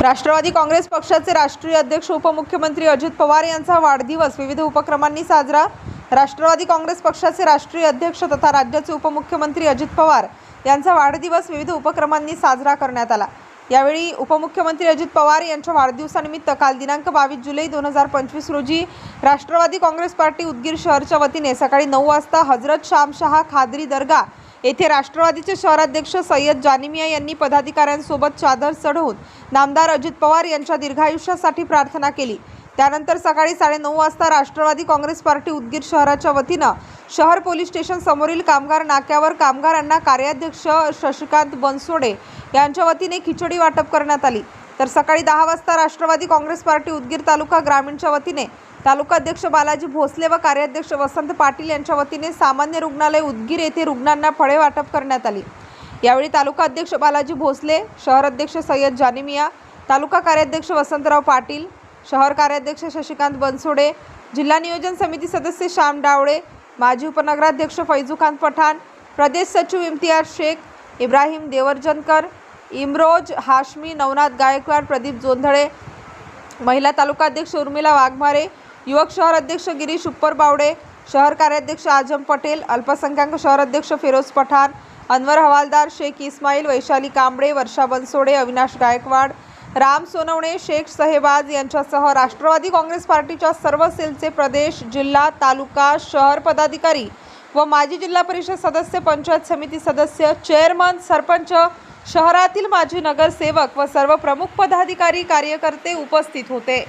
राष्ट्रवादी काँग्रेस पक्षाचे राष्ट्रीय अध्यक्ष उपमुख्यमंत्री अजित पवार यांचा वाढदिवस विविध उपक्रमांनी साजरा. राष्ट्रवादी काँग्रेस पक्षाचे राष्ट्रीय अध्यक्ष तथा राज्याचे उपमुख्यमंत्री अजित पवार यांचा वाढदिवस विविध उपक्रमांनी साजरा करण्यात आला. यावेळी उपमुख्यमंत्री अजित पवार यांच्या वाढदिवसानिमित्त काल दिनांक बावीस जुलै दोन हजार पंचवीस रोजी राष्ट्रवादी काँग्रेस पार्टी उदगीर शहरच्या वतीने सकाळी नऊ वाजता हजरत शामशहा खादरी दर्गा येथे राष्ट्रवादीचे शहराध्यक्ष सय्यद जानिमिया यांनी पदाधिकाऱ्यांसोबत चादर चढवून नामदार अजित पवार यांच्या दीर्घायुष्यासाठी प्रार्थना केली. त्यानंतर सकाळी साडेनऊ वाजता राष्ट्रवादी काँग्रेस पार्टी उदगीर शहराच्या वतीनं शहर पोलीस स्टेशन समोरील कामगार नाक्यावर कामगारांना कार्याध्यक्ष शशिकांत बनसोडे यांच्या वतीने खिचडी वाटप करण्यात आली. तर सकाळी दहा वाजता राष्ट्रवादी काँग्रेस पार्टी उदगीर तालुका ग्रामीणच्या वतीने तालुकाध्यक्ष बालाजी भोसले व कार्याध्यक्ष वसंत पाटील यांच्या वतीने सामान्य रुग्णालय उदगीर येथे रुग्णांना फळे वाटप करण्यात आली. यावेळी तालुका अध्यक्ष बालाजी भोसले शहर अध्यक्ष सय्यद जानिमिया तालुका कार्याध्यक्ष वसंतराव पाटील शहर कार्याध्यक्ष शशिकांत बनसोडे जिल्हा नियोजन समिती सदस्य श्याम डावळे माजी उपनगराध्यक्ष फैजूखान पठाण प्रदेश सचिव इम्तियाज शेख इब्राहिम देवरजनकर इम्रोज हाशमी नवनाथ गायकवाड प्रदीप जोंधळे महिला तालुका अध्यक्ष उर्मिला वाघमारे युवक शहर अध्यक्ष गिरीश उप्पर बावडे शहर कार्याध्यक्ष आजम पटेल अल्पसंख्याक शहर अध्यक्ष फिरोज पठाण अनवर हवालदार शेख इस्माईल वैशाली कांबळे वर्षा बनसोडे अविनाश गायकवाड राम सोनवणे शेख सहेबाज यांच्यासह राष्ट्रवादी काँग्रेस पार्टीच्या सर्व सेलचे प्रदेश जिल्हा तालुका शहर पदाधिकारी व माजी जिल्हा परिषद सदस्य पंचायत समिती सदस्य चेअरमन सरपंच शहरातील माजी नगरसेवक व सर्व प्रमुख पदाधिकारी कार्यकर्ते उपस्थित होते.